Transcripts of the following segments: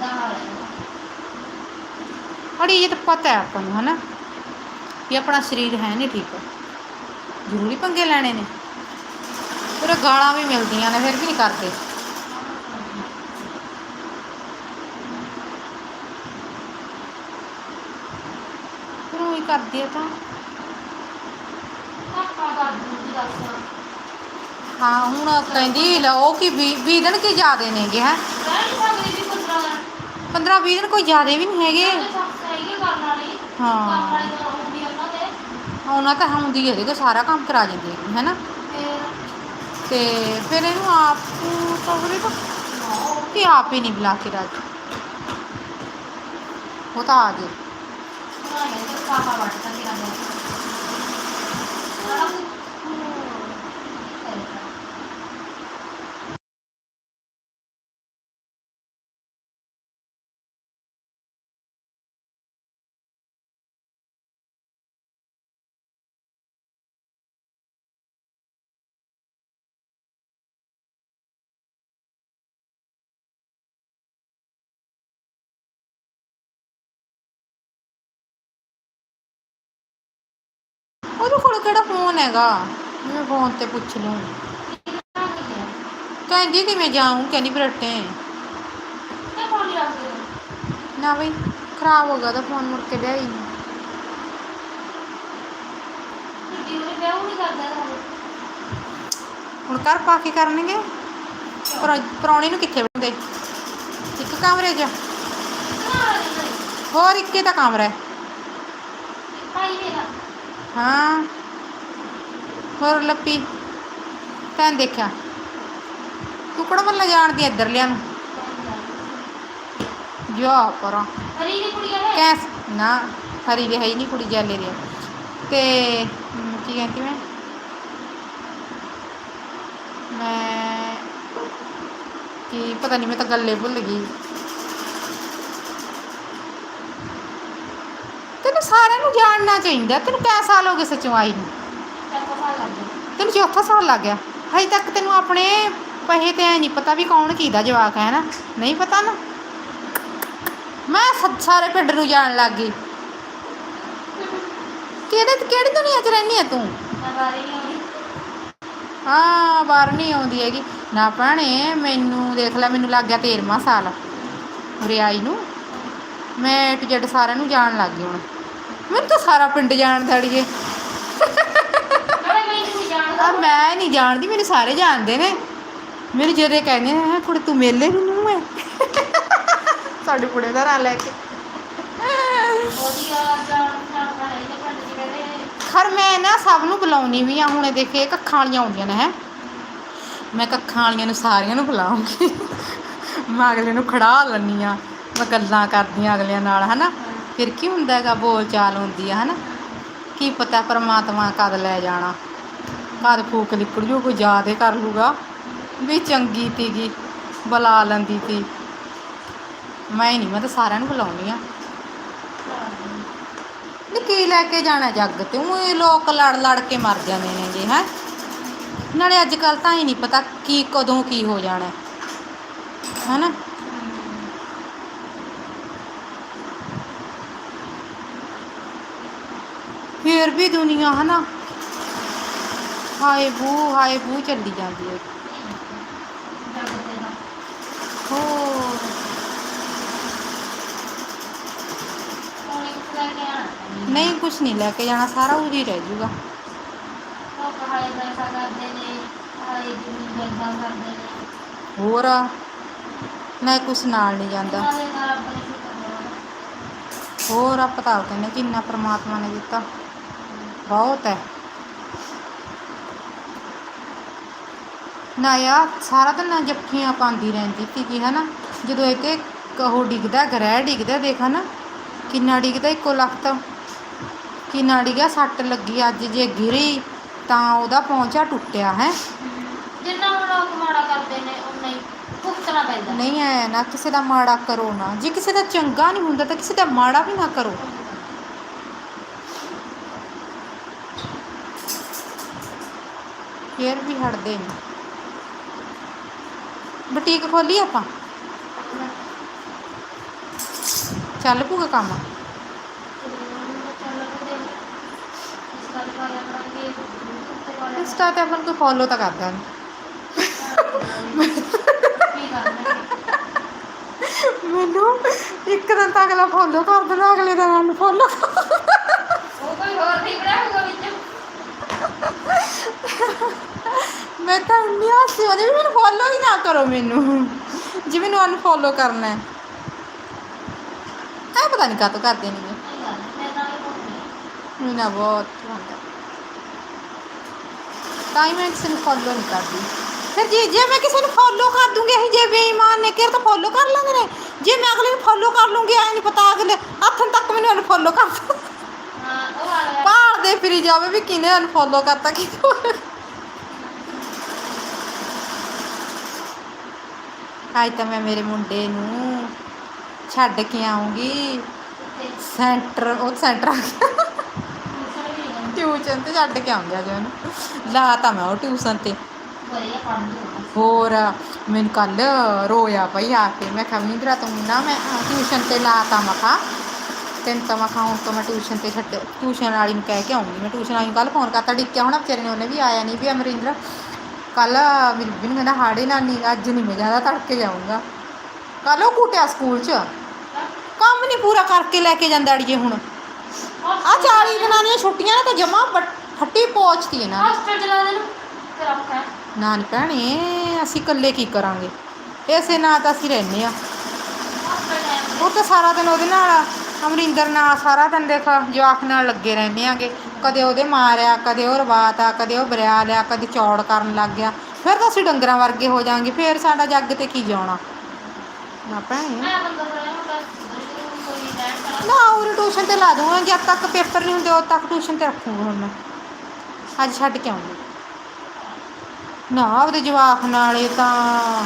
ਬੁੱਢਾ ਹਾਲ ਹੈ ਅੜੀ, ਇਹ ਤਾਂ ਪਤਾ ਹੈ ਆਪਾਂ ਨੂੰ, ਹਨਾ? ਕਿ ਆਪਣਾ ਸਰੀਰ ਹੈ ਨਹੀਂ ਠੀਕ। ਜ਼ਰੂਰੀ ਪੰਗੇ ਲੈਣੇ ਨੇ। ਪੂਰੇ ਗਾਲਾਂ ਵੀ ਮਿਲਦੀਆਂ ਨੇ, ਫਿਰ ਵੀ ਨਹੀਂ ਕਰਦੇ। ਫਿਰ ਉਹ ਹੀ ਕਰਦੀ ਆ ਤਾਂ। ਹਾਂ, ਹੁਣ ਕਹਿੰਦੀ, ਲੈ, ਉਹ ਕੀ 20 ਦਿਨ ਕੀ ਜ਼ਿਆਦੇ ਨੇਗੇ, ਹੈ? ਕਹਿ ਨਹੀਂ ਸਕਦੀ ਵੀ ਪੁੱਤਰਾ ਦਾ 15 20 ਦਿਨ ਕੋਈ ਜ਼ਿਆਦੇ ਵੀ ਨਹੀਂ ਹੈਗੇ। ਹਾਂ। ਤਾਂ ਹੁੰਦੀ ਉਹਨਾਂ ਦੇ। ਉਹਨਾਂ ਤਾਂ ਹੁੰਦੀ ਹੈ ਦੇਖੋ ਸਾਰਾ ਕੰਮ ਕਰਾ ਜਾਂਦੀ ਹੈ ਹੈਨਾ? ਫਿਰ? ਤੇ ਫਿਰ ਇਹਨੂੰ ਆਪ ਨੂੰ ਤਾਂ ਉਹਦੇ ਤਾਂ ਕਿ ਆਪ ਹੀ ਨਹੀਂ ਬੁਲਾ ਕੇ ਰਾਜੀ। ਉਹ ਤਾਂ ਆ ਜੇ ਉਹਦੇ ਕੋਲ ਕਿਹੜਾ ਫੋਨ ਹੈਗਾ? ਮੈਂ ਫੋਨ ਤੇ ਪੁੱਛ ਲੂੰ ਕਹਿੰਦੀ ਕਿ ਮੈਂ ਜਾਊਂ, ਕਹਿੰਦੀ ਬਰਟੇ ਨਾ ਬਈ, ਖਰਾਬ ਹੋ ਗਿਆ ਤਾਂ ਫੋਨ ਮੁੜ ਕੇ ਲਿਆਈ ਨਹੀਂ ਹੁਣ ਘਰ ਪਾ ਕੇ ਕਰਨਗੇ? ਪਰ ਪ੍ਰਾਹੁਣੇ ਨੂੰ ਕਿੱਥੇ ਬੰਦੇ ਇੱਕ ਕਮਰੇ 'ਚ। ਹੋਰ ਇੱਕੇ ਤਾਂ ਕਮਰਾ ਹੈ। ਭਾਈ ਮੇਰਾ ਹਾਂ। ਹੋਰ ਲੱਪੀ ਤੈਂ ਦੇਖਿਆ। ਤੂੰ ਕਿਹੜਾ ਮੱਲਾ ਜਾਣਦੀ ਇੱਧਰ ਲਿਆ ਨੂੰ। ਜਾ ਪਰਾਂ। ਹਰੀ ਦੀ ਕੁੜੀ ਹੈ ਕੈਸ ਨਾ ਹਰੀ ਦੇ ਹੈ ਹੀ ਨਹੀਂ ਕੁੜੀ ਜਾਲੇ ਦੇ। ਤੇ ਕੀ ਕਹਿੰਦੀ ਮੈਂ? ਮੈਂ ਕੀ ਪਤਾ ਨਹੀਂ ਮੈਂ ਤਾਂ ਗੱਲੇ ਭੁੱਲ ਗਈ। ਸਾਰਿਆਂ ਨੂੰ ਜਾਣਨਾ ਚਾਹੀਦਾ। ਤੈਨੂੰ ਕਿੰਨੇ ਸਾਲ ਹੋ ਗਏ ਸੱਚੋਂ ਆਈ ਨੂੰ? ਤੈਨੂੰ ਚੌਥਾ ਸਾਲ ਲੱਗ ਗਿਆ। ਹਜੇ ਤੱਕ ਤੈਨੂੰ ਆਪਣੇ ਪਹੇ ਤੇ ਐ ਨਹੀਂ ਪਤਾ ਵੀ ਕੌਣ ਕਿਹਦਾ ਜਵਾਕ ਹੈ ਨਾ। ਨਹੀਂ ਪਤਾ ਨਾ। ਮੈਂ ਸਾਰੇ ਪਿੰਡ ਨੂੰ ਜਾਣ ਲੱਗ ਗਈ। ਕਿਹੜੇ ਕਿਹੜੀ ਦੁਨੀਆ 'ਚ ਰਹਿੰਦੀ ਆ ਤੂੰ? ਹਾਂ ਬਾਹਰ ਨਹੀਂ ਆਉਂਦੀ ਹੈਗੀ। ਨਾ ਭੈਣੇ ਮੈਨੂੰ ਦੇਖ ਲੈ ਮੈਨੂੰ ਲੱਗ ਗਿਆ 13ਵਾਂ ਸਾਲ। ਉਰੇ ਆਈ ਨੂੰ। ਮੈਂ ਟੂ ਜੱਡ ਸਾਰਿਆਂ ਨੂੰ ਜਾਣ ਲੱਗ ਗਈ ਹੁਣ। ਮੈਨੂੰ ਤਾਂ ਸਾਰਾ ਪਿੰਡ ਜਾਣਦਾ ਅੜੀਏ। ਮੈਂ ਨਹੀਂ ਆ, ਮੈਂ ਨਹੀਂ ਜਾਣਦੀ, ਮੈਨੂੰ ਸਾਰੇ ਜਾਣਦੇ ਨੇ। ਮੇਰੇ ਜਿਹੜੇ ਕਹਿੰਦੇ ਨੇ ਕੁੜੇ ਤੂੰ ਮੇਲੇ ਨੂੰ ਨੂੰ ਹੈ ਸਾਡੇ ਕੁੜੇ ਦਾ ਨਾਂ ਲੈ ਕੇ। ਖਰ, ਮੈਂ ਨਾ ਸਭ ਨੂੰ ਬੁਲਾਉਣੀ ਵੀ ਆ, ਹੁਣੇ ਦੇਖੇ ਕੱਖਾਂ ਵਾਲੀਆਂ ਆਉਂਦੀਆਂ ਨੇ, ਹੈ। ਮੈਂ ਕੱਖਾਂ ਵਾਲੀਆਂ ਨੂੰ ਸਾਰਿਆਂ ਨੂੰ ਬੁਲਾਉਂਗੀ। ਮੈਂ ਅਗਲੇ ਨੂੰ ਖੜਾ ਲੈਂਦੀ ਆ, ਮੈਂ ਗੱਲਾਂ ਕਰਦੀ ਆ ਅਗਲਿਆਂ ਨਾਲ, ਹਨਾ। ਫਿਰ ਕੀ ਹੁੰਦਾ ਹੈਗਾ, ਬੋਲ ਚਾਲ ਹੁੰਦੀ ਆ, ਹਨਾ? ਕੀ ਪਤਾ ਪਰਮਾਤਮਾ ਕਦ ਲੈ ਜਾਣਾ, ਕਦ ਫੂਕ ਨਿਕਲ ਜੂ, ਕੋਈ ਯਾਦ ਹੀ ਕਰ ਲੂਗਾ ਵੀ ਚੰਗੀ ਤੀਗੀ, ਬੁਲਾ ਲੈਂਦੀ ਤੀ। ਮੈਂ ਨਹੀਂ, ਮੈਂ ਤਾਂ ਸਾਰਿਆਂ ਨੂੰ ਬੁਲਾਉਣੀ ਆ। ਨੀ ਕੀ ਲੈ ਕੇ ਜਾਣਾ ਜੱਗ ਤੇ? ਉਹ ਲੋਕ ਲੜ ਲੜ ਕੇ ਮਰ ਜਾਂਦੇ ਨੇ ਜੀ ਹੈ? ਨਾਲੇ ਅੱਜ ਕੱਲ ਤਾਂ ਹੀ ਨਹੀਂ ਪਤਾ ਕੀ, ਕਦੋਂ ਕੀ ਹੋ ਜਾਣਾ ਹੈ ਹੈਨਾ? ਫੇਰ ਵੀ ਦੁਨੀਆ ਹਨਾ ਹਾਏ ਬੂ ਹਾਏ ਬੂ ਚੱਲੀ ਜਾਂਦੀ ਹੈ ਜਗਤੇ ਦਾ ਹੋਰ ਉਹਨੇ ਕਿੱਥੇ ਲੈ ਕੇ ਆਣਾ ਨਹੀਂ ਕੁਛ ਨਹੀਂ ਲੈ ਕੇ ਜਾਣਾ ਸਾਰਾ ਉਰੀ ਰਹਿ ਜੂਗਾ ਉਹ ਕਹਾਏ ਪੈਸਾ ਕਰਦੇ ਨੇ ਆਏ ਜਿੰਨੀ ਜਲਦਾ ਕਰਦੇ ਨੇ ਹੋਰ ਨਾ ਕੁਛ ਨਾਲ ਨਹੀਂ ਜਾਂਦਾ ਨਾਲੇ ਨਾਲ ਆਪਣੇ ਸ਼ੁਕਰ ਕਰੋ ਹੋਰ ਆਪਾਂ ਤਾਂ ਆਪ ਕਹਿੰਦੇ ਜਿੰਨਾ ਪ੍ਰਮਾਤਮਾ ਨੇ ਦਿੱਤਾ ਬਹੁਤ ਹੈ। ਨਾ ਯਾ ਸਾਰਾ ਦਿਨ ਨਾ ਜੱਫੀਆਂ ਪਾਉਂਦੀ ਰਹਿੰਦੀ ਸੀਗੀ ਹਨਾ? ਜਦੋਂ ਇੱਕ ਇੱਕ ਉਹ ਡਿੱਗਦਾ ਗ੍ਰਹਿ ਡਿੱਗਦਾ ਦੇਖ ਹਨਾ? ਕਿੰਨਾ ਡਿੱਗਦਾ ਇੱਕੋ ਲੱਖ ਤਾਂ ਕਿੰਨਾ ਡਿੱਗਿਆ ਸੱਟ ਲੱਗੀ ਅੱਜ ਜੇ ਗਿਰੀ ਤਾਂ ਉਹਦਾ ਪਹੁੰਚਾ ਟੁੱਟਿਆ ਹੈ? ਜਿੰਨਾ ਲੋਕ ਮਾੜਾ ਕਰਦੇ ਨੇ ਉਨਾ ਹੀ ਭੁਗਤਣਾ ਪੈਂਦਾ। ਨਹੀਂ ਐ ਨਾ ਕਿਸੇ ਦਾ ਮਾੜਾ ਕਰੋ ਨਾ। ਜੇ ਕਿਸੇ ਦਾ ਚੰਗਾ ਨਹੀਂ ਹੁੰਦਾ ਤਾਂ ਕਿਸੇ ਦਾ ਮਾੜਾ ਵੀ ਨਾ ਕਰੋ। ਫੇਰ ਵੀ ਹਟਦੇ ਨਹੀਂ ਬੁਟੀਕ ਖੋਲੀ ਆਪਾਂ? ਚੱਲ ਪੂਗਾ ਕੰਮ। ਇੰਸਟਾ ਤੇ ਆਪਾਂ ਨੂੰ ਫੋਲੋ ਤਾਂ ਕਰਦਾ ਨਹੀਂ ਮੈਨੂੰ ਇੱਕ ਦਿਨ ਤਾਂ ਅਗਲਾ ਫੋਲੋ ਕਰ ਦੇਣਾ, ਅਗਲੇ ਦਿਨ ਅਨਫੋਲੋ ਮੈਂ ਤਾਂ ਇੰਨੀ ਹਾਸੀ ਉਹਦੇ ਵੀ ਮੈਨੂੰ ਫੋਲੋ ਹੀ ਨਾ ਕਰੋ ਮੈਨੂੰ। ਜੇ ਮੈਨੂੰ ਅਨਫੋਲੋ ਕਰਨਾ ਹੈ। ਆ ਪਤਾ ਨਹੀਂ ਕਾਹਤੋਂ ਕਰਦੇ ਨਹੀਂ ਮੈਨੂੰ ਨਾ ਬਹੁਤ ਤਾਂ ਹੀ ਮੈਂ ਕਿਸੇ ਨੂੰ ਫੋਲੋ ਨਹੀਂ ਕਰਦੀ। ਫਿਰ ਜੇ ਜੇ ਮੈਂ ਕਿਸੇ ਨੂੰ ਫੋਲੋ ਕਰ ਦੂੰਗੀ ਅਸੀਂ ਜੇ ਬੇਈਮਾਨ ਨੇ ਕਿਹਾ ਤਾਂ ਫੋਲੋ ਕਰ ਲੈਂਦੇ ਨੇ? ਜੇ ਮੈਂ ਅਗਲੇ ਨੂੰ ਫੋਲੋ ਕਰ ਲੂੰਗੀ ਐ ਨਹੀਂ ਪਤਾ ਅਗਲੇ ਹੱਥਨ ਤੱਕ ਮੈਨੂੰ ਅਨਫੋਲੋ ਕਰ ਦੂ ਭਾਲਦੇ ਫਿਰੀ ਜਾਵੇ ਵੀ ਕਿਨੇ ਅਨਫੋਲੋ ਕਰਤਾ ਕੀ ਅੱਜ ਤਾਂ ਮੈਂ ਮੇਰੇ ਮੁੰਡੇ ਨੂੰ ਛੱਡ ਕੇ ਆਉਂਗੀ ਸੈਂਟਰ, ਉਹ ਸੈਂਟਰ ਆ ਗਿਆ। ਟਿਊਸ਼ਨ ਤੇ ਛੱਡ ਕੇ ਆਉਂਦੇ ਆ ਅੱਜ ਉਹਨੂੰ। ਲਾ ਲਾਤਾ ਮੈਂ ਉਹ ਟਿਊਸ਼ਨ ਤੇ। ਹੋਰ, ਮੈਨੂੰ ਕੱਲ ਰੋਇਆ ਪਈ ਆ ਕੇ। ਮੈਂ ਕਿਹਾ ਮਿੰਦਰਾ ਤੂੰ ਨਾ ਮੈਂ ਟਿਊਸ਼ਨ ਤੇ ਲਾਤਾ ਮਖਾ ਤੈਨੂੰ ਤਾਂ ਮਖਾ ਹੁਣ ਤੋਂ ਮੈਂ ਟਿਊਸ਼ਨ ਤੇ ਛੱਡ, ਟਿਊਸ਼ਨ ਵਾਲੀ ਨੂੰ ਕਹਿ ਕੇ ਆਉਂਗੀ ਮੈਂ ਟਿਊਸ਼ਨ ਵਾਲੀ ਨੂੰ ਕੱਲ ਫੋਨ ਕਰਤਾ। ਡਿੱਕਿਆ ਹੋਣਾ ਵਿਚਾਰੇ ਨੇ, ਉਹਨੇ ਵੀ ਆਇਆ ਨਹੀਂ ਵੀ ਅਮਰਿੰਦਰ। ਕੱਲ ਮੇਰੀ ਬੀਬੀ ਨੂੰ ਕਹਿੰਦਾ ਹਾੜੇ ਨਾਨੀ ਅੱਜ ਨਹੀਂ ਮੈਂ ਜ਼ਿਆਦਾ ਤੜਕੇ ਜਾਊਂਗਾ। ਕੱਲ ਉਹ ਕੁੱਟਿਆ ਸਕੂਲ 'ਚ। ਕੰਮ ਨਹੀਂ ਪੂਰਾ ਕਰਕੇ ਲੈ ਕੇ ਜਾਂਦਾ ਅੜੀਏ ਹੁਣ। ਆ 40 ਦਿਨਾਂ ਦੀਆਂ ਛੁੱਟੀਆਂ ਨੇ ਤਾਂ ਜਮਾ ਫੱਟੀ ਇਹਨਾਂ ਚਲਾ ਦੇ ਨੂੰ ਫਿਰ ਨਾ ਨੀ ਭੈਣੇ ਅਸੀਂ ਇਕੱਲੇ ਕੀ ਕਰਾਂਗੇ? ਇਸੇ ਨਾਲ ਤਾਂ ਅਸੀਂ ਰਹਿੰਦੇ ਆ ਉਹ ਤਾਂ ਸਾਰਾ ਦਿਨ ਉਹਦੇ ਨਾਲ ਅਮਰਿੰਦਰ ਨਾਲ ਸਾਰਾ ਦਿਨ ਦੇਖ ਜਵਾਕ ਨਾਲ ਲੱਗੇ ਰਹਿੰਦੇ ਆਂਗੇ। ਕਦੇ ਉਹਦੇ ਮਾਰਿਆ ਕਦੇ ਉਹ ਰਵਾਤਾ ਕਦੇ ਉਹ ਬਰਿਆ ਲਿਆ ਕਦੇ ਚੌੜ ਕਰਨ ਲੱਗ ਗਿਆ। ਫਿਰ ਤਾਂ ਅਸੀਂ ਡੰਗਰਾਂ ਵਰਗੇ ਹੋ ਜਾਾਂਗੇ ਫਿਰ ਸਾਡਾ ਜੱਗ ਤੇ ਕੀ ਜਾਣਾ? ਨਾ ਭੈਣੇ। ਨਾ ਉਹ ਟਿਊਸ਼ਨ ਤੇ ਲਾ ਦੂੰਗਾ ਜਦ ਤੱਕ ਪੇਪਰ ਨਹੀਂ ਹੁੰਦੇ ਉਦ ਤੱਕ ਟਿਊਸ਼ਨ ਤੇ ਰੱਖੂੰਗਾ ਹੁਣ ਮੈਂ। ਅੱਜ ਛੱਡ ਕੇ ਆਉਂਗੀ। ਨਾ ਉਹਦੇ ਜਵਾਕ ਨਾਲ ਇਹ ਤਾਂ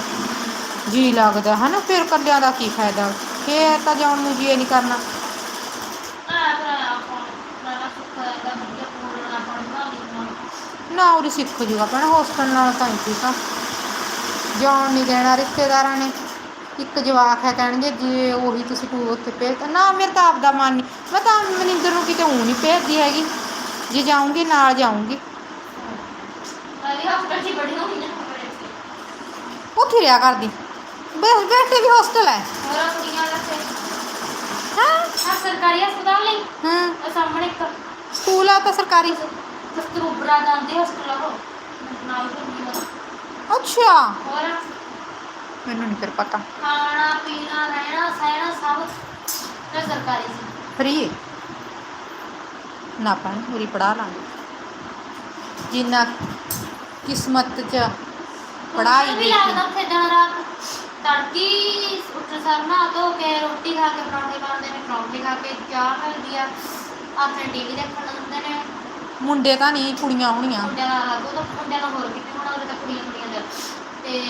ਜੀ ਲੱਗਦਾ ਹਨਾ? ਫਿਰ ਕੱਲਿਆਂ ਦਾ ਕੀ ਫਾਇਦਾ? ਫੇਰ ਤਾਂ ਜਾਣ ਨੂੰ ਜੀ ਨਹੀਂ ਕਰਨਾ ਆ ਫਿਰ ਆਪਾਂ ਨਾ ਸੁੱਖ ਦਾ ਵਧੀਆ ਪੂਰਨ ਆਪਾਂ ਨੂੰ ਬਣਾ ਲਈ ਨਾ ਉਹ ਸਿੱਖ ਜੂਗਾ ਪਰ ਹੋਸਟਲ ਨਾਲ ਤਾਂ ਨਹੀਂ ਠੀਕ ਆ। ਜਾਣ ਨਹੀਂ ਦੇਣਾ ਰਿਸ਼ਤੇਦਾਰਾਂ ਨੇ ਇੱਕ ਜਵਾਕ ਹੈ ਕਹਿਣਗੇ ਜੇ ਉਹੀ ਤੁਸੀਂ ਟੂ ਉੱਥੇ ਭੇਜ ਤਾ। ਨਾ ਮੇਰੇ ਤਾਂ ਆਪਦਾ ਮਨ ਨਹੀਂ ਮੈਂ ਤਾਂ ਮਨਿੰਦਰ ਨੂੰ ਕਿਤੇ ਉਹ ਨਹੀਂ ਭੇਜਦੀ ਹੈਗੀ। ਜੇ ਜਾਊਂਗੀ ਨਾਲ ਨਾ ਉੱਥੇ ਰਿਆ ਕਰਦੀ। ਬੈਠੇ ਵੀ ਹੋਸਟਲ ਹੈ। ਹੋਰ ਕੁੜੀਆਂ ਦਾ ਤੇ ਹਾਂ? ਸਰਕਾਰੀ ਹਸਪਤਾਲ ਨਹੀਂ ਹਾਂ। ਸਾਹਮਣੇ ਇੱਕ। ਸਕੂਲ ਆ ਤਾਂ ਸਰਕਾਰੀ। ਕਸਤੂਰਬਾ ਗਾਂਧੀ ਹਸਪਤਾਲ ਉਹ ਨਾਲ ਹੁੰਦੀ ਨਾ ਅੱਛਾ ਹੋਰ ਮੈਨੂੰ ਨਹੀਂ ਫਿਰ ਪਤਾ ਖਾਣਾ ਪੀਣਾ ਰਹਿਣਾ ਸਹਿਣਾ ਸਭ ਤੇ ਸਰਕਾਰੀ ਸੀ ਫਰੀ ਨਾ ਪਾਣ ਪੂਰੀ ਪੜਾ ਲਾਂਗੇ ਜਿੰਨਾ ਕਿਸਮਤ ਚ ਪੜਾਈ ਵੀ ਦੀ ਲੱਗਦਾ ਉੱਥੇ ਦਿਨ ਰਾਤ ਤੜਕੀ ਉੱਠ ਸਰਨਾ ਧੋ ਕੇ ਰੋਟੀ ਖਾ ਕੇ ਪਰੌਂਠੇ ਬਣਦੇ ਨੇ ਪਰੌਂਠੇ ਖਾ ਕੇ ਚਾਹ ਮਿਲਦੀ ਆ ਆਪਣੇ ਟੀਵੀ ਦੇਖਣ ਦਿੰਦੇ ਨੇ ਮੁੰਡੇ ਤਾਂ ਨਹੀਂ ਕੁੜੀਆਂ ਹੋਣੀਆਂ। ਮੁੰਡਿਆਂ ਦਾ ਉਹ ਤਾਂ ਮੁੰਡਿਆਂ ਦਾ ਹੋਰ ਕਿਤੇ ਹੋਣਾ ਉਹਦੇ ਤਾਂ ਕੁੜੀਆਂ ਕੁੜੀਆਂ ਦਾ ਤੇ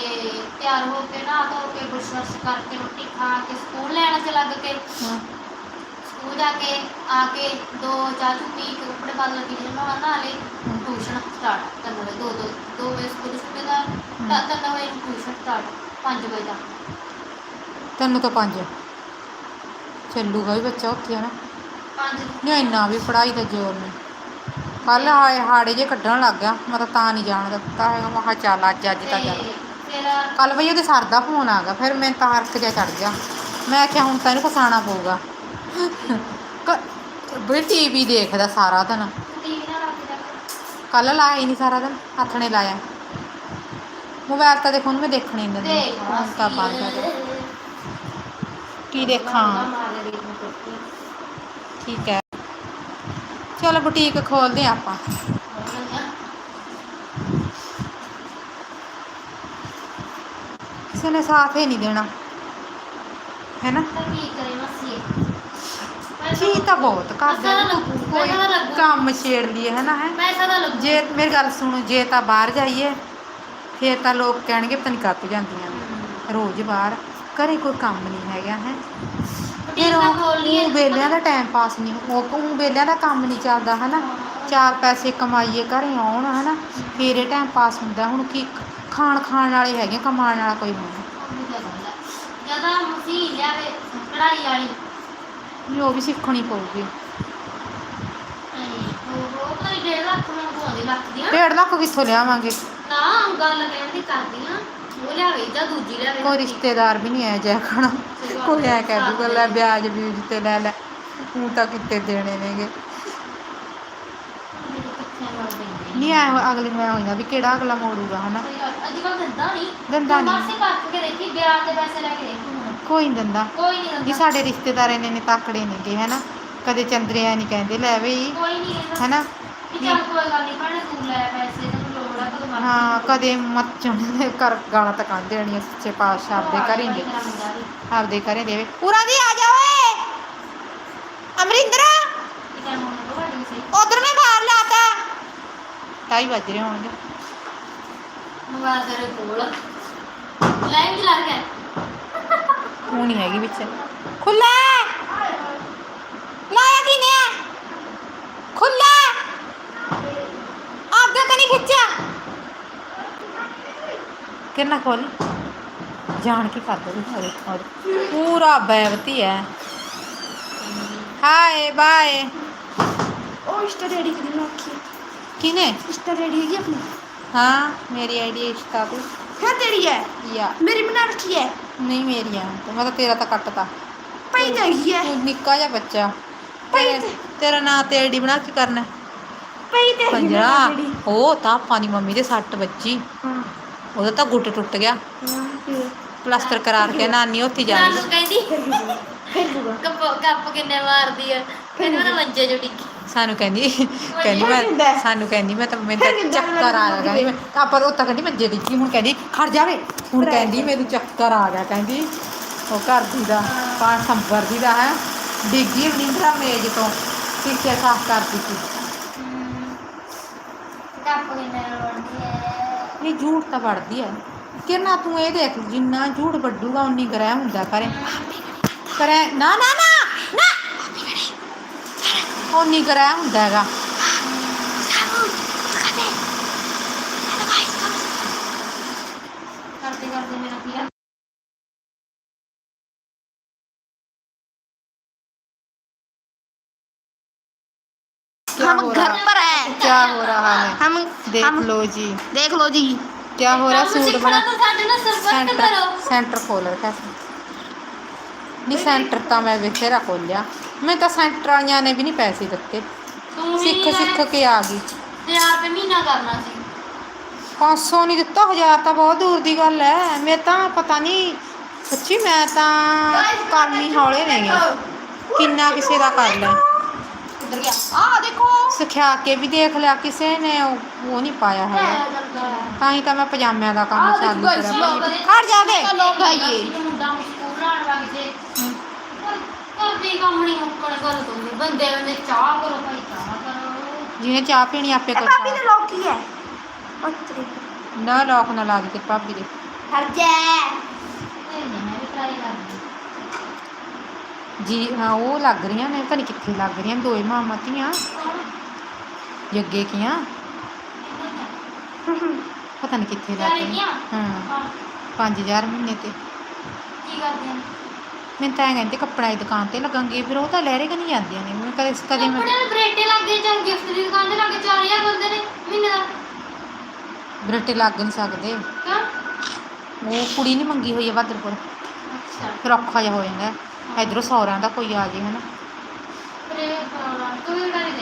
ਤਿਆਰ ਹੋ ਕੇ ਨਹਾ ਧੋ ਕੇ ਬੁਰਸ਼ ਵਰਸ਼ ਕਰਕੇ ਰੋਟੀ ਖਾ ਕੇ ਸਕੂਲ ਲੈਣ ਚ ਲੱਗ ਕੇ। ਹਾਂ। ਸਕੂਲ ਜਾ ਕੇ ਆ ਕੇ ਦੋ ਚਾਹ ਚੁ ਪੀ ਕੇ ਕੱਪੜੇ ਬਦਲ ਕੇ ਜਿਹਨਾਂ ਨਾਲ ਨਹਾ ਲਏ ਟਿਊਸ਼ਨ ਸਟਾਰਟ ਤਿੰਨ ਵਜੇ ਦੋ ਦੋ ਦੋ ਵਜੇ ਸਕੂਲ ਛੁੱਟੇ ਦਾ ਤਾਂ ਤਿੰਨ ਵਜੇ ਟਿਊਸ਼ਨ ਸਟਾਰਟ 5 ਵਜੇ ਦਾ। ਤੈਨੂੰ ਤਾਂ ਪੰਜ। ਚੱਲੂਗਾ ਵੀ ਬੱਚਾ ਉੱਥੇ ਹਨਾ 5 ਨਹੀਂ ਇੰਨਾ ਵੀ ਪੜਾਈ ਦਾ ਜ਼ੋਰ ਨਹੀਂ। ਕੱਲ ਹਾਏ ਹਾੜੇ ਜੇ ਕੱਢਣ ਲੱਗ ਗਿਆ, ਮੈਂ ਤਾਂ ਤਾਂ ਨਹੀਂ ਜਾਣ ਦਿੱਤਾ ਹੈਗਾ, ਮੈਂ ਕਿਹਾ ਚੱਲ ਅੱਜ ਅੱਜ ਤਾਂ ਚੱਲ। ਕੱਲ ਬਈ ਉਹਦੇ ਸਰ ਦਾ ਫੋਨ ਆ ਗਿਆ, ਫਿਰ ਮੈਂ ਤਾਂ ਹਰਕ ਜਿਹਾ ਚੜ ਗਿਆ। ਮੈਂ ਕਿਹਾ ਹੁਣ ਤਾਂ ਇਹਨੂੰ ਫਸਾਣਾ ਪਊਗਾ। ਬਈ ਟੀਵੀ ਦੇਖਦਾ ਸਾਰਾ ਦਿਨ। ਕੱਲ ਲਾਇਆ ਹੀ ਨਹੀਂ ਸਾਰਾ ਦਿਨ, ਹੱਥ ਨੇ ਲਾਇਆ। ਮੋਬਾਈਲ ਤਾਂ ਦੇਖੋ ਮੈਂ ਦੇਖਣੇ ਹੀ ਨਹੀਂ ਹੁਣ ਤਾਂ ਬੰਦ ਹੈ ਕੀ ਦੇਖਾਂ? ਠੀਕ ਹੈ। ਚਲੋ ਬੁਟੀਕ ਖੋਲਦੇ ਹਾਂ ਆਪਾਂ। ਕਿਸੇ ਨੇ ਸਾਥ ਹੀ ਨਹੀਂ ਦੇਣਾ। ਹੈ ਨਾ ਤਾਂ ਕੀ ਕਰੇ ਮਸੀਏ ਜੀ ਤਾਂ ਬਹੁਤ ਕਰਦੇ ਪੈਸਾ ਤਾਂ ਲੱਗੂ, ਕੋਈ ਪੈਸਾ ਤਾਂ ਲੱਗੂ। ਕੰਮ ਛੇੜ ਲਈਏ ਹੈ ਨਾ ਹੈ? ਪੈਸਾ ਦਾ ਲੱਗੂ ਜੇ ਮੇਰੀ ਗੱਲ ਸੁਣੋ ਜੇ ਤਾਂ ਬਾਹਰ ਜਾਈਏ ਫੇਰ ਤਾਂ ਲੋਕ ਕਹਿਣਗੇ ਪਤਾ ਨਹੀਂ ਕਾਹਤੋਂ ਜਾਂਦੀਆਂ ਨੇ। ਰੋਜ਼ ਬਾਹਰ। ਘਰੇ ਕੋਈ ਕੰਮ ਨਹੀਂ ਹੈਗਾ ਹੈ? ਫਿਰ ਬੁਟੀਕ ਤਾਂ ਖੋਲ ਲਈਏ ਉਹ ਵੇਲਿਆਂ ਦਾ ਟਾਈਮ ਪਾਸ ਨਹੀਂ ਉਹ ਉਹ ਵੇਲਿਆਂ ਦਾ ਕੰਮ ਨਹੀਂ ਚੱਲਦਾ ਹਨਾ? ਚਾਰ ਪੈਸੇ ਕਮਾਈਏ ਘਰੇ ਆਉਣ ਹਨਾ? ਫੇਰ ਇਹ ਟਾਈਮ ਪਾਸ ਹੁੰਦਾ ਹੁਣ ਕੀ ਖਾਣ ਖਾਣ ਵਾਲੇ ਹੈਗੇ ਕਮਾਉਣ ਵਾਲਾ ਕੋਈ ਨਹੀਂ। ਜ਼ਿਆਦਾ ਮਸ਼ੀਨ ਲਿਆਵੇ ਕਢਾਈ ਵਾਲੀ। ਵੀ ਉਹ ਵੀ ਸਿੱਖਣੀ ਪਊਗੀ। ਉਹ ਉਹ ਤਾਂ 1.5 ਲੱਖ ਨੂੰ ਪਵਾਉਂਦੀ ਲੱਖ ਦੀਆਂ। 1.5 ਲੱਖ ਕਿੱਥੋਂ ਲਿਆਵਾਂਗੇ? ਨਾ ਗੱਲ ਕਹਿਣ ਦੀ ਕਰਦੀ ਆ। ਉਹ ਲਿਆਵੇ ਜਾਂ ਦੂਜੀ ਲਿਆਵੇ ਕੋਈ ਰਿਸ਼ਤੇਦਾਰ ਵੀ ਨਹੀਂ ਆਇਆ ਜੈ ਖਾਣਾ। ਕੋਈ ਐ ਕਹਿ ਦੂਗਾ ਲੈ ਵਿਆਜ ਵਿਊਜ ਤੇ ਲੈ ਲੈ। ਹੁਣ ਤਾਂ ਕਿੱਤੇ ਦੇਣੇ ਨੇਗੇ ਨਹੀਂ ਐ ਅਗਲੇ ਨੂੰ ਐ ਹੋਈਦਾ ਵੀ ਕਿਹੜਾ ਅਗਲਾ ਮੋੜੂਗਾ ਹਨਾ? ਅੱਜ ਕੱਲ ਦਿੰਦਾ ਨਹੀਂ ਦਿੰਦਾ ਨੀ। ਮਾਸੇ ਕੱਟ ਕੇ ਦੇਖੀ ਵਿਆਹ ਦੇ ਪੈਸੇ ਲੈ ਕੇ ਦੇਖੀ ਹੁਣ ਕੋਈ ਨਹੀਂ ਦਿੰਦਾ। ਕੋਈ ਨਹੀਂ ਜੀ ਦਿੰਦਾ ਸਾਡੇ ਰਿਸ਼ਤੇਦਾਰ ਇੰਨੇ ਨੇ ਤਾਕੜੇ ਨੇਗੇ ਹਨਾ? ਕਦੇ ਚੰਦਰਿਆ ਨਹੀਂ ਕਹਿੰਦੇ ਲੈ ਬਈ ਕੋਈ ਨਹੀਂ ਦਿੰਦਾ ਹਨਾ? ਵੀ ਚੱਲ ਕੋਈ ਗੱਲ ਨਹੀਂ ਭੈਣੇ ਤੂੰ ਲੈ ਪੈਸੇ ਹਾਂ। ਕਦੇ ਮੱਚਣ ਦੇ ਕਰ ਗਾਲਾਂ ਤਾਂ ਕੱਢ ਦੇਣੀਆਂ ਸੱਚੇ ਪਾਤਸ਼ਾਹ ਆਪਦੇ ਘਰ ਦੇ। ਆਪਦੇ ਘਰੇ ਦੇਵੇ। ਪੂਰਾ ਦੀ ਆ ਜਾ ਓਏ! ਅਮਰਿੰਦਰ! ਉਧਰ ਨੇ ਬਾਹਰ ਲਾਤਾ। ਢਾਈ ਵੱਜ ਰਹੇ ਹੋਣਗੇ। ਮੋਬਾਈਲ ਤੇਰੇ ਕੋਲ। ਲਾਈਨ ਚਲਾ ਰਿਹਾ ਉਹ ਨਹੀਂ ਹੈਗੀ ਵਿੱਚ। ਖੁੱਲਾ ਲਾਇਆ ਕੀ ਨੇ ਖੁੱਲਾ ਅੱਗੇ ਤਾਂ ਨਹੀਂ ਖਿੱਚਿਆ ਕਿੰਨਾ ਖੋਲ ਜਾਣ ਕੇ ਕਰ ਦੋ ਅਰੇ ਅਰੇ ਪੂਰਾ ਬੈਵਤੀ ਹੈ। ਹਾਏ ਬਾਏ। ਉਹ ਇੰਸਟਾ ਰੈਡੀ ਮੈਂ ਆਖੀ। ਕਿਨੇ ਇੰਸਟਾ ਰੈਡੀ ਹੈਗੀ ਆਪਣੀ? ਹਾਂ ਮੇਰੀ ਆਈਡੀ ਇਸ਼ਤਾ ਤੂੰ ਹੈ ਤੇਰੀ ਹੈ? ਯਾ। ਮੇਰੀ ਬਣਾ ਰੱਖੀ ਹੈ? ਨਹੀਂ ਮੇਰੀ ਆ। ਤੇ ਮੈਂ ਤਾਂ ਤੇਰਾ ਤਾਂ ਕੱਟਤਾ। ਪਈ ਤਾਂ ਹੈਗੀ ਹੈ। ਤੂੰ ਨਿੱਕਾ ਜਿਹਾ ਬੱਚਾ। ਤੇਰੇ- ਤੇ- ਨਾਂ ਤੇ ਆਈਡੀ ਬਣਾ ਕੇ ਕਰਨਾ। ਪਈ ਤਾਂ। ਉਹ ਤਾਂ ਪਾਣੀ ਮੰਮੀ ਦੇ ਸੱਟ ਵੱਜੀ। ਹਾਂ। ਉਹਦਾ ਤਾਂ ਗੁੱਟ ਟੁੱਟ ਗਿਆ। ਪਲਾਸਟਰ ਕਰਾ ਕੇ ਨਾਨੀ ਉੱਥੇ ਜਾ ਨਾਨੂ ਰਹੀ ਕਹਿੰਦੀ ਫਿਰ ਦੂਗਾ ਫਿਰ ਦੂਗਾ ਕੱਪ ਕੱਪ ਕਿੰਨੇ ਮਾਰਦੀ ਆ। ਫਿਰ ਮੈਂ ਮੰਜੇ ਜੋ ਡਿੱਗੀ। ਸਾਨੂੰ ਕਹਿੰਦੀ ਕਹਿੰਦੀ ਮੈਂ ਹੈ? ਸਾਨੂੰ ਕਹਿੰਦੀ ਮੈਂ ਤਾਂ ਮੈਂ ਤਾਂ ਚੱਕਰ ਆ ਗਿਆ ਕਹਿੰਦੀ ਮੈਂ ਆਪਾਂ ਉਹ ਤਾਂ ਕਹਿੰਦੀ ਮੈਂ ਜਿਹੜੀ ਕੀ ਹੁਣ ਕਹਿੰਦੀ ਖੜ ਜਾਵੇ ਹੁਣ ਕਹਿੰਦੀ। ਮੈਨੂੰ ਚੱਕਰ ਆ ਗਿਆ ਕਹਿੰਦੀ ਉਹ ਘਰ ਦੀ ਦਾ ਪਾਣ ਸੰਭਰ ਦੀ ਦਾ ਹੈ। ਡਿੱਗੀ ਨਿੰਦਰਾ ਮੇਜ ਤੋਂ। ਸਿੱਖਿਆ ਸਾਫ਼ ਕਰਦੀ ਸੀ। ਕੱਪ ਕਿੰਨੇ ਇਹ ਝੂਠ ਤਾਂ ਵੜਦੀ ਹੈ ਕਿਰਨਾ ਤੂੰ ਇਹ ਦੇਖ ਜਿੰਨਾ ਝੂਠ ਵੱਡੂਗਾ ਉਨੀ ਗ੍ਰਹਿ ਹੁੰਦਾ ਕਰੇ ਕਰੇ ਨਾ ਨਾ ਨਾ ਨਾ ਉਨੀ ਗ੍ਰਹਿ ਹੁੰਦਾ ਹੈਗਾ ਕਰਦੇ ਕਰਦੇ ਮੇਰਾ ਕੀ ਆ क्या हम हो घर रहा पर है क्या हो रहा है हम देख हम लो जी देख लो जी क्या हो रहा है ਕੰਮ सूट ਸਿੱਖਣਾ बना ਤਾਂ ਸਾਡੇ ਨਾਲ ਸੰਪਰਕ सेंटर ਕਰੋ सेंटर खोल रखा है नहीं सेंटर ਤਾਂ ਮੈਂ ਬਥੇਰਾ ਖੋਲਿਆ ਮੈਂ ਤਾਂ ਸੈਂਟਰ ਵਾਲਿਆਂ ਨੇ ਵੀ ਨਹੀਂ ਪੈਸੇ ਦਿੱਤੇ ਤੂੰ ਹੀ ਸਿੱਖ ਸਿੱਖ ਕੇ ਆ ਗਈ 1000 ਰੁਪਏ ਮਹੀਨਾ ਕਰਨਾ ਸੀ 500 ਨਹੀਂ ਦਿੱਤਾ 1000 ਤਾਂ ਬਹੁਤ ਦੂਰ ਦੀ ਗੱਲ ਹੈ ਮੈਂ ਤਾਂ ਪਤਾ ਨਹੀਂ ਸੱਚੀ ਮੈਂ ਤਾਂ ਕਰਨੀ ਹੌਲੇ ਨੇਗੇ ਕਿੰਨਾ ਕਿਸੇ ਦਾ ਕਰ ਲੈ ਕਿੱਧਰ ਗਿਆ ਆ ਦੇਖੋ ਸਿਖਾ ਕੇ ਵੀ ਦੇਖ ਲਿਆ ਕਿਸੇ ਨੇ ਉਹ ਉਹ ਨਹੀਂ ਪਾਇਆ ਹੈ ਤਾਂ ਹੀ ਤਾਂ ਮੈਂ ਪਜਾਮਿਆਂ ਦਾ ਕੰਮ ਆਹ ਚਾਲੂ ਦੇਖੋ ਕਰਿਆ ਇਸ ਲੋਕ ਖੜ ਜਾ ਦੇ ਲੋਕ ਆਈਏ ਮੁੰਡਾ ਨੂੰ ਸਕੂਲ ਲਾਣ ਵਗ ਜੇ ਕਰਦੀ ਕੰਮ ਨਹੀਂ ਮੁੱਕਣ ਗੱਲ ਤੋਂ ਨਹੀਂ ਬੰਦੇ ਬੰਦੇ ਚਾਹ ਕਰੋ ਭਾਈ ਚਾਹ ਕਰੋ ਜਿਹਨੇ ਚਾਹ ਪੀਣੀ ਆਪੇ ਇਹ ਕਰ ਪਾਪੀ ਦੇ ਲੋਕ ਕੀ ਹੈ ਉੱਤਰੀ ਨਾ ਲੋਕ ਨਾ ਲਾ ਦੇ ਭਾਬੀ ਦੇ ਹਰ ਜਾ ਨਹੀਂ ਨਹੀਂ ਮੈਂ ਵੀ ਟਰਾਈ ਕਰਦੀ ਜੀ ਹਾਂ ਉਹ ਲੱਗ ਰਹੀਆਂ ਨੇ ਨਹੀਂ ਕਿੱਥੇ ਲੱਗ ਰਹੀਆਂ ਦੋਏ ਮਾਮਾ ਧੀਆਂ। ਜੱਗੇ ਕੀਆਂ। ਪਤਾ ਨਹੀਂ ਕਿੱਥੇ ਲੱਗ ਰਹੀਆਂ? ਹਾਂ ਹਾਂ 5000 ਮਹੀਨੇ ਤੇ। ਕੀ ਕਰਦੇ ਨੇ ਮੈਂ ਤਾਂ ਐਂ ਕਹਿੰਦੇ ਕੱਪੜਾ ਦੀ ਦੁਕਾਨ ਤੇ ਲੱਗਾਂਗੇ ਫਿਰ ਉਹ ਤਾਂ ਲਹਿਰੇ ਕਿ ਨਹੀਂ ਜਾਂਦੀਆਂ ਨੇ ਮੈਂ ਕਦੇ ਕਦੇ ਮੈਂ ਕੱਪੜੇ ਬਰੇਟੇ ਲੱਗੇ ਜਾਂ ਗਿਫਟ ਦੀ ਦੁਕਾਨ ਤੇ ਲੱਗੇ 4000 ਬੰਦੇ ਨੇ ਮਹੀਨੇ ਦਾ। ਬਰੇਟੇ ਲੱਗ ਨਹੀਂ ਸਕਦੇ। ਉਹ ਕੁੜੀ ਨਹੀਂ ਮੰਗੀ ਹੋਈ ਹੈ ਬਾਦਰਪੁਰ। ਅੱਛਾ। ਫਿਰ ਔਖਾ ਜਿਹਾ ਹੋ ਜਾਂਦਾ। ਇਧਰੋਂ ਸੌਰਿਆਂ ਦਾ ਕੋਈ ਆ ਜੇ ਹਨਾ? ਤੂੰ ਕਰੀ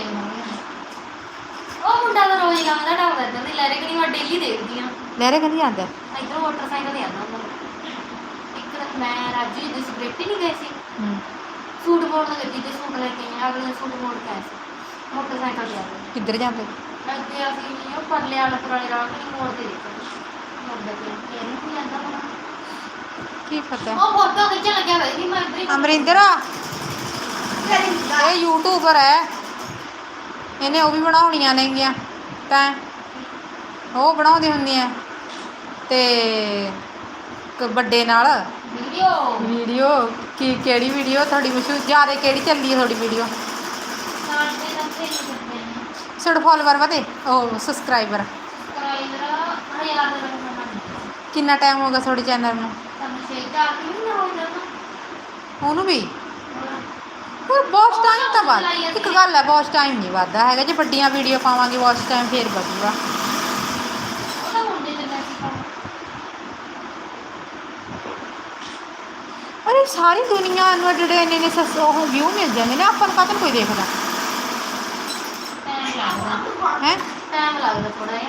ਉਹ ਮੁੰਡਾ ਤਾਂ ਰੋਜ਼ ਲੰਘਦਾ ਢਾਬਾ ਇੱਧਰ ਦੀ ਲੈਰੇ ਕਨੀ ਮੈਂ ਡੇਲੀ ਦੇਖਦੀ ਆ ਲਹਿਰੇ ਕਿ ਨਹੀਂ ਜਾਂਦਾ ਇੱਧਰ ਮੋਟਰਸਾਈਕਲ ਤੇ ਆਉਂਦਾ ਹੁੰਦਾ ਇੱਕ ਦਿਨ ਮੈਂ ਰਾਜੂ ਜੀ ਦੇ ਸਿਗਰੇਟੀ ਨਹੀਂ ਗਏ ਸੀ। ਹੂੰ। ਸੂਟ ਮੋੜ ਦੇ ਗੱਡੀ ਤੇ ਸੂਟ ਲੈ ਕੇ ਆਏ ਅਗਲੇ ਦਿਨ ਸੂਟ ਮੋੜ ਕੇ ਆਏ ਸੀ। ਮੋਟਰਸਾਈਕਲ ਤੇ ਆ ਗਏ। ਕਿੱਧਰ ਜਾਂਦੇ? ਅੱਗੇ ਅਸੀਂ ਉਹ ਪਰਲੇ ਵਾਲੇ ਪੁਰਾਣੇ ਰਾਹ ਨਹੀਂ ਮੋੜ ਤੇ ਦੇਖਿਆ। ਕੇ ਜਾਂਦਾ ਹੋਣਾ ਕੀ ਪਤਾ ਉਹ ਫੋਟੋ ਖਿੱਚਣ ਲੱਗਿਆ ਹੋਇਆ ਸੀ ਮੈਂ ਇੱਧਰ ਹੀ ਅਮਰਿੰਦਰ? ਇਹ ਯੂਟਿਊਬਰ ਹੈ। ਇਹਨੇ ਉਹ ਵੀ ਬਣਾਉਣੀਆਂ ਨੇਗੀਆਂ ਤਾਂ ਉਹ ਬਣਾਉਂਦੀ ਹੁੰਦੀ ਆ। ਤੇ ਵੱਡੇ ਨਾਲ ਵੀਡੀਓ। ਵੀਡੀਓ ਕੀ ਕਿਹੜੀ ਵੀਡੀਓ ਤੁਹਾਡੀ ਮਸ਼ਹੂਰ? ਜ਼ਿਆਦਾ ਕਿਹੜੀ ਚੱਲੀ ਹੈ ਤੁਹਾਡੀ ਵੀਡੀਓ? ਨਾਲ ਦੇ ਨੱਥੇ ਨਹੀਂ ਕਰਦੇ ਨੇ ਤੁਹਾਡੇ ਫਾਲੋਵਰ ਵਧੇ ਉਹ ਸਬਸਕ੍ਰਾਈਬਰ ਸਬਸਕ੍ਰਾਈਬਰ ਹਜ਼ਾਰ ਦੇ ਕਿੰਨਾ ਟਾਈਮ ਹੋ ਗਿਆ ਤੁਹਾਡੇ ਚੈਨਲ ਨੂੰ? ਸਾਨੂੰ ਛੇ ਚਾਰ ਮਹੀਨੇ ਹੋ ਗਏ ਨਾ ਉਹਨੂੰ ਵੀ? ਪਰ ਵਾਚ ਟਾਈਮ ਤਾਂ ਵੱਧ। ਇੱਕ ਗੱਲ ਹੈ ਵਾਚ ਟਾਈਮ ਨਹੀਂ ਵੱਧਦਾ ਹੈਗਾ। ਜੇ ਵੱਡੀਆਂ ਵੀਡੀਓ ਪਾਵਾਂਗੇ ਵਾਚ ਟਾਈਮ ਫੇਰ ਵਧੂਗਾ। ਉਹਦਾ ਮੁੰਡੇ ਤੇ ਮੈਸੇਜ ਪਾਉਣਾ ਅਰੇ ਸਾਰੀ ਦੁਨੀਆ ਨੂੰ ਜਿਹੜੇ ਇੰਨੇ ਨੇ ਸਸ ਉਹ ਵਿਊ ਮਿਲ ਜਾਂਦੇ ਨੇ। ਆਪਾਂ ਨੂੰ ਕਦੋਂ ਕੋਈ ਦੇਖਦਾ? ਟਾਈਮ ਲੱਗਦਾ। ਹੈ? ਟਾਈਮ ਲੱਗਦਾ ਥੋੜਾ ਜਿਹਾ।